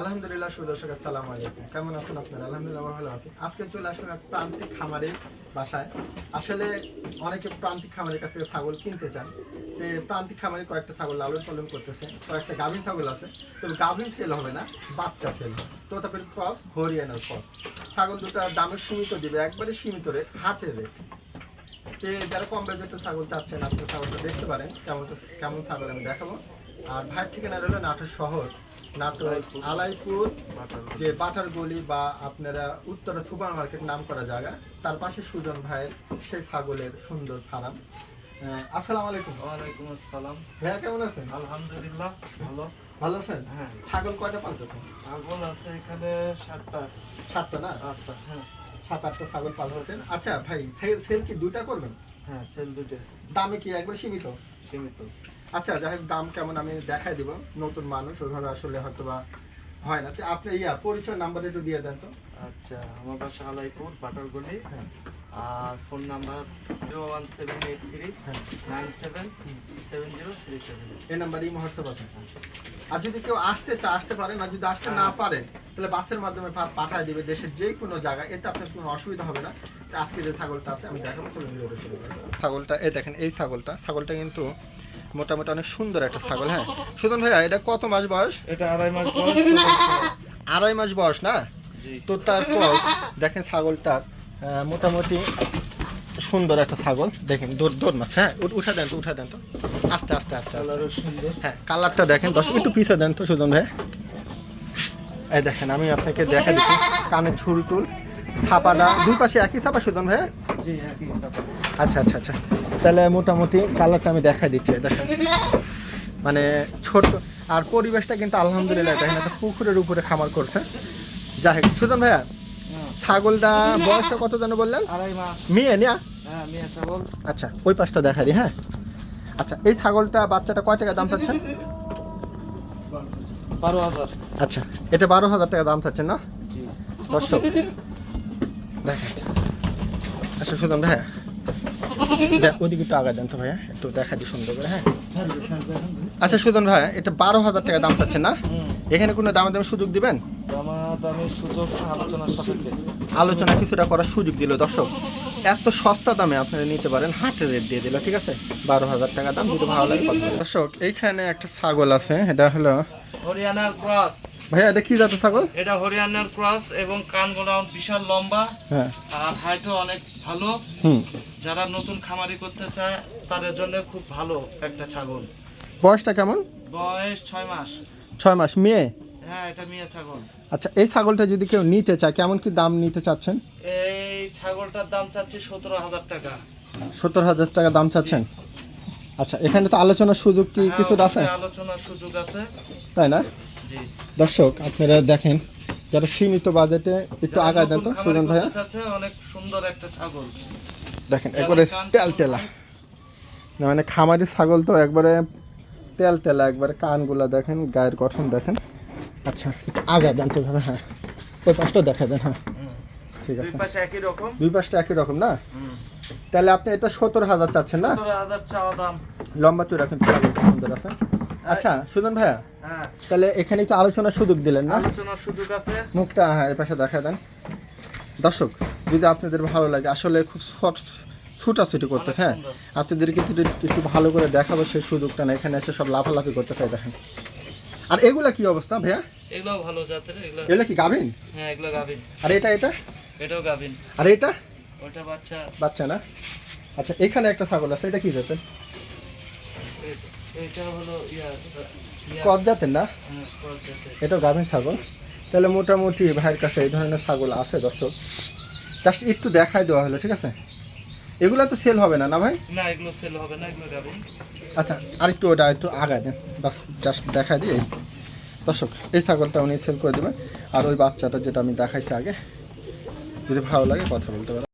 আলহামদুলিল্লাহ, সুদর্শক, আসসালামু আলাইকুম। কেমন আছেন আপনারা? আলহামদুলিল্লাহ, আমরা ভালো আছি। আজকে চলে আসলাম এক প্রান্তিক খামারের বাসায়। আসলে অনেকে প্রান্তিক খামারের কাছ থেকে ছাগল কিনতে চান। যে প্রান্তিক খামারে কয়েকটা ছাগল লালন পালন করতেছে, কয়েকটা গাভীন ছাগল আছে। তবে গাভীন সেল হবে না, বাচ্চা সেল তো তারপরে ক্রস হরিয়ানার ক্রস ছাগল দুটা দামের সীমিত দিবে, একবারে সীমিত রেট হাটের রেট তো যারা কম বাজেটের ছাগল চাচ্ছেন আপনি ছাগলটা দেখতে পারেন। কেমন কেমন ছাগল আমি দেখাবো। আর ভাইয়ের ঠিকানা রইল নাটোর শহর নাটোর আলাইপুর যে বাটার গলি বা আপনারা উত্তরা সুপার মার্কেট নাম করা জায়গা তার পাশে সুজন ভাইয়ের সেই ছাগলের সুন্দর ফার্ম। আসসালামু আলাইকুম। ওয়ালাইকুম আসসালাম। ভাইয়া কেমন আছেন? আলহামদুলিল্লাহ ভালো। ভালো আছেন? হ্যাঁ। ছাগল কয়টা পালতেছেন? ছাগল আছে এখানে সাতটা। সাতটা না? আটটা হ্যাঁ। সাত আটটা ছাগল পালতেছেন। আচ্ছা ভাই সেল- সেল কি দুইটা করবেন? হ্যাঁ সেল দুটো দামে কি একবার সীমিত? সীমিত। আচ্ছা যাই হোক দাম কেমন আমি দেখাই দিব। নতুন মানুষ ওইভাবে আসলে হয়তো বা হয় না। তো আপনি ইয়া পরিচয় নাম্বার একটু দিয়ে দেন তো। আচ্ছা আমার বাসা আলাইপুর বাটারগলি হ্যাঁ। আর phone number zero one seven eight three হ্যাঁ। Nine seven seven zero three seven. এই নাম্বারই মুহূর্তে আছে আর যদি কেউ আসতে চা আসতে পারেন আর যদি আসতে না পারেন তাহলে বাসের মাধ্যমে পাঠায় দিবে দেশের যে কোনো জায়গায়। এতে আপনার কোনো অসুবিধা হবে না। তো আজকে যে ছাগলটা আছে আমি দেখাবো চলুন ভিডিওটা ছাগলটা এই দেখেন এই ছাগলটা। ছাগলটা কিন্তু মোটামুটি অনেক সুন্দর একটা ছাগল হ্যাঁ। সুদন ভাইয়া এটা কত মাস বয়স? এটা আড়াই মাস বয়স। আড়াই মাস বয়স না? তো তারপর দেখেন ছাগলটার মোটামুটি সুন্দর একটা ছাগল। দেখেন দৌড় দৌড় মাছ হ্যাঁ উঠা দেন তো উঠা দেন তো। আস্তে আস্তে আস্তে সুন্দর। হ্যাঁ কালারটা দেখেন দশ একটু পিছিয়ে দেন তো সুদন ভাই এই দেখেন আমি আপনাকে দেখা দিচ্ছি কানের ঝুল টুল ছাপাটা দুই পাশে একই ছাপা সুজন ভাই। আচ্ছা আচ্ছা আচ্ছা। তাহলে মোটামুটি কালারটা আমি দেখা দিচ্ছি দেখেন। মানে ছোট আর পরিবেশটা কিন্তু আলহামদুলিল্লাহ দেখেন একটা পুকুরের উপরে খামার করছে। যাই হোক সুজন ভাইয়া হ্যাঁ, ছাগলটা বয়সটা কত জানো বললেন? মেয়ে নিয়া হ্যাঁ আচ্ছা ওই পাশটা দেখা দিই হ্যাঁ? আচ্ছা এই ছাগলটা বাচ্চাটা কয় টাকা দাম চাচ্ছেন বারো হাজার। আচ্ছা এটা বারো হাজার টাকা দাম চাচ্ছেন না? জি। দর্শক দেখেন আচ্ছা সুদন ভাইয়া। দেখ, ওদিকে একটু আগা দেন তো ভাইয়া একটু দেখা দিই সুন্দর করে হ্যাঁ? আচ্ছা সুদন ভাই এটা বারো হাজার টাকা দাম চাচ্ছেন না? এখানে কোনো দামে দামে সুযোগ দিবেন? দামাদামির সুযোগ আলোচনার সাপেক্ষে। আলোচনা কিছুটা করার সুযোগ দিল দর্শক। এত সস্তা দামে আপনারা নিতে পারেন হাটের রেট দিয়ে দিল ঠিক আছে? বারো হাজার টাকা দাম যদি ভালো লাগে দর্শক এইখানে একটা ছাগল আছে এটা হলো হরিয়ানার ক্রস। ভাইয়া এটা কি জাতের ছাগল? এটা হরিয়ানার ক্রস এবং কানগুলো বিশাল লম্বা হ্যাঁ। আর হাইটও অনেক ভালো। যারা নতুন খামারি করতে চায় তাদের জন্য খুব ভালো একটা ছাগল। বয়সটা কেমন? বয়স ছয় মাস। ছয় মাস। মেয়ে? হ্যাঁ এটা মেয়ে ছাগল। আচ্ছা এই ছাগলটা যদি কেউ নিতে চায় কেমন কি দাম নিতে চাচ্ছেন? এই ছাগলটার দাম চাচ্ছি সতেরো হাজার টাকা। সত্তর হাজার টাকা দাম চাচ্ছেন? আচ্ছা এখানে তো আলোচনার সুযোগ কি হ্যাঁ, কিছু আছে? আলোচনার সুযোগ আছে। তাই না? জি। দর্শক আপনারা দেখেন যারা সীমিত বাজেটে একটু আগায় দেন তো সুজন ভাইয়া। অনেক সুন্দর একটা ছাগল। দেখেন একবারে তেল তেলা। না, মানে খামারি ছাগল তো একবারে তেল তেলা একবারে কানগুলা দেখেন গায়ের গঠন দেখেন। আচ্ছা আগায় দেন তো ভাবে হ্যাঁ। ওই পাশটা দেখা দেন হ্যাঁ। ঠিক দুই পাশে একই রকম। দুই পাশটা একই রকম না? তাহলে আপনি এটা সত্তর হাজার চাচ্ছেন না? সতেরো হাজার চাওয়া দাম। লম্বা চূড়া কিন্তু সুন্দর আছে। আচ্ছা সুজন ভাইয়া হ্যাঁ। তাহলে এখানে একটু আলোচনার সুযোগ দিলেন না? আলোচনার সুযোগ আছে। মুখটা হ্যাঁ এই পাশে দেখা দেন। দর্শক যদি আপনাদের ভালো লাগে আসলে খুব শর্ট ছুটাছুটি করতে হ্যাঁ আপনাদেরকে একটু একটু ভালো করে দেখাবো সেই সুযোগটা না এখানে এসে সব লাফালাফি করতে চাই দেখেন। আর এগুলা কি অবস্থা ভাইয়া? এগুলো ভালো জাতের এগুলো এগুলা কি গাভিন? হ্যাঁ এগুলো গাভিন। আর এটা এটা? এটাও গাভিন। আর এটা? ওটা বাচ্চা। বাচ্চা না? আচ্ছা এখানে একটা ছাগল আছে এটা কি জাতের? এটা হলো কত জাতের না? হ্যাঁ। এটাও গাভিন ছাগল। তাহলে মোটামুটি ভাইয়ের কাছে এই ধরনের ছাগল আছে দর্শক। জাস্ট একটু দেখাই দেওয়া হলো ঠিক আছে? এগুলা তো সেল হবে না না ভাই? না এগুলো সেল হবে না এগুলো গাভিন। আচ্ছা আরেকটু ওটা একটু আগায় দেন। বাস জাস্ট দেখা দিয়ে। দর্শক এই ছাগলটা উনি সেল করে দেবেন। আর ওই বাচ্চাটা যেটা আমি দেখাইছি আগে যদি ভালো লাগে কথা বলতে পারেন